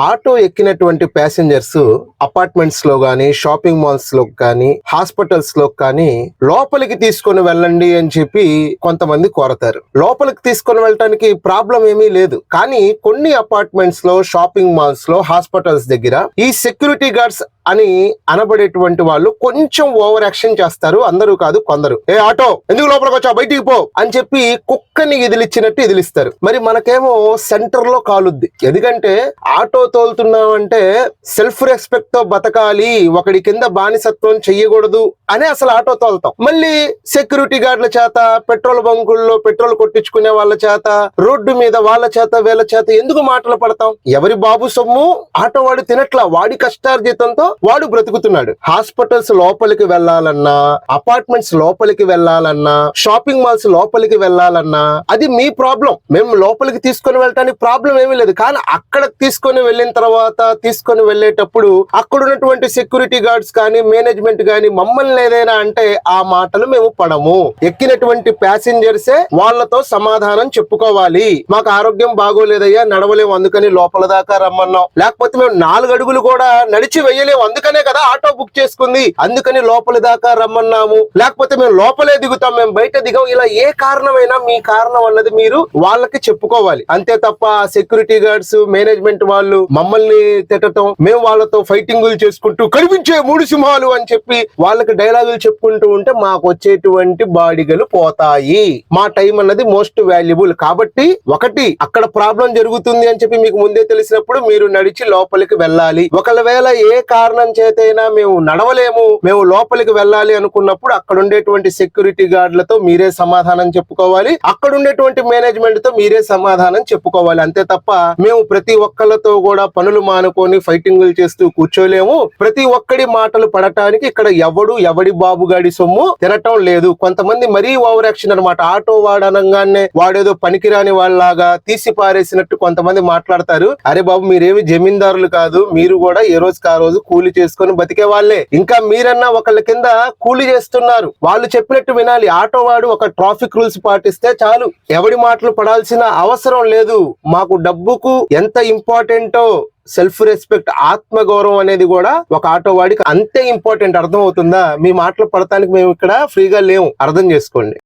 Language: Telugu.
ఆటో ఎక్కినటువంటి ప్యాసింజర్స్ అపార్ట్మెంట్స్లో కానీ షాపింగ్ మాల్స్లో కానీ హాస్పిటల్స్లో కానీ లోపలికి తీసుకొని వెళ్ళండి అని చెప్పి కొంతమంది కోరతారు. లోపలికి తీసుకొని వెళ్ళటానికి ప్రాబ్లం ఏమీ లేదు. కానీ కొన్ని అపార్ట్మెంట్స్లో షాపింగ్ మాల్స్లో హాస్పిటల్స్ దగ్గర ఈ సెక్యూరిటీ గార్డ్స్ అని అనబడేటువంటి వాళ్ళు కొంచెం ఓవర్ యాక్షన్ చేస్తారు. అందరూ కాదు కొందరు. ఏ ఆటో ఎందుకు లోపలికి వచ్చా బయటికి పో! అని చెప్పి కుక్కని ఎదిలిచ్చినట్టు ఎదిలిస్తారు. మరి మనకేమో సెంటర్లో కాలుద్ది. ఎందుకంటే ఆటో తోలుతున్నామంటే సెల్ఫ్ రెస్పెక్ట్తో బతకాలి ఒకడి కింద బానిసత్వం చెయ్యకూడదు అని అసలు ఆటో తోలుతాం. మళ్ళీ సెక్యూరిటీ గార్డుల చేత పెట్రోల్ బంకుల్లో పెట్రోల్ కొట్టించుకునే వాళ్ళ చేత రోడ్డు మీద వాళ్ళ చేత వీళ్ళ చేత ఎందుకు మాటలు పడతాం? ఎవరి బాబు సొమ్ము? ఆటో వాడు తినట్లా వాడి కష్టార్జితంతో వాడు బ్రతుకుతున్నాడు. హాస్పిటల్స్ లోపలికి వెళ్ళాలన్నా అపార్ట్మెంట్స్ లోపలికి వెళ్ళాలన్నా షాపింగ్ మాల్స్ లోపలికి వెళ్ళాలన్నా అది మీ ప్రాబ్లం. మేము లోపలికి తీసుకొని వెళ్ళటానికి ప్రాబ్లం ఏమీ లేదు. కానీ అక్కడ తీసుకొని వెళ్ళి వెళ్ళిన తర్వాత తీసుకొని వెళ్ళేటప్పుడు అక్కడ ఉన్నటువంటి సెక్యూరిటీ గార్డ్స్ కానీ మేనేజ్మెంట్ కానీ మమ్మల్ని ఏదైనా అంటే ఆ మాటలు మేము పడము. ఎక్కినటువంటి ప్యాసింజర్సే వాళ్ళతో సమాధానం చెప్పుకోవాలి. మాకు ఆరోగ్యం బాగోలేదయ్యా నడవలేము అందుకని లోపల దాకా రమ్మన్నాం. లేకపోతే మేము నాలుగు అడుగులు కూడా నడిచి వెయ్యలేము అందుకనే కదా ఆటో బుక్ చేసుకుంది. అందుకని లోపల దాకా రమ్మన్నాము. లేకపోతే మేము లోపలే దిగుతాం మేము బయట దిగం. ఇలా ఏ కారణమైనా మీ కారణం అన్నది మీరు వాళ్ళకి చెప్పుకోవాలి. అంతే తప్ప సెక్యూరిటీ గార్డ్స్ మేనేజ్మెంట్ వాళ్ళు మమ్మల్ని తిట్టడం మేము వాళ్ళతో ఫైటింగులు చేసుకుంటూ కనిపించే మూడు సింహాలు అని చెప్పి వాళ్ళకి డైలాగులు చెప్పుకుంటూ ఉంటే మాకు వచ్చేటువంటి బాడిగలు పోతాయి. మా టైం అన్నది మోస్ట్ వాల్యుబుల్. కాబట్టి ఒకటి అక్కడ ప్రాబ్లం జరుగుతుంది అని చెప్పి మీకు ముందే తెలిసినప్పుడు మీరు నడిచి లోపలికి వెళ్ళాలి. ఒకవేళ ఏ కారణం చేతైనా మేము నడవలేము మేము లోపలికి వెళ్ళాలి అనుకున్నప్పుడు అక్కడ ఉండేటువంటి సెక్యూరిటీ గార్డులతో మీరే సమాధానం చెప్పుకోవాలి. అక్కడ ఉండేటువంటి మేనేజ్మెంట్తో మీరే సమాధానం చెప్పుకోవాలి. అంతే తప్ప మేము ప్రతి ఒక్కళ్ళతో కూడా పనులు మానుకొని ఫైటింగ్లు చేస్తూ కూర్చోలేము. ప్రతి ఒక్కడి మాటలు పడటానికి ఇక్కడ ఎవడు ఎవడి బాబుగాడి సొమ్ము తినటం లేదు. కొంతమంది మరీ ఓవర్ యాక్షన్ అనమాట ఆటో వాడనంగానే వాడేదో పనికిరాని వాళ్ళలాగా తీసి పారేసినట్టు కొంతమంది మాట్లాడతారు. అరే బాబు మీరేమి జమీందారులు కాదు. మీరు కూడా ఏ రోజుకి ఆ రోజు కూలి చేసుకొని బతికే వాళ్ళే. ఇంకా మీరన్నా ఒకళ్ళ కింద కూలి చేస్తున్నారు. వాళ్ళు చెప్పినట్టు వినాలి. ఆటో వాడు ఒక ట్రాఫిక్ రూల్స్ పాటిస్తే చాలు. ఎవడి మాటలు పడాల్సిన అవసరం లేదు. మాకు డబ్బుకు ఎంత ఇంపార్టెంటో సెల్ఫ్ రెస్పెక్ట్ ఆత్మ గౌరవం అనేది కూడా ఒక ఆటో వాడికి అంతే ఇంపార్టెంట్ అర్థం అవుతుందా మీ మాటలు పడటానికి మేము ఇక్కడ ఫ్రీగా లేము. అర్థం చేసుకోండి.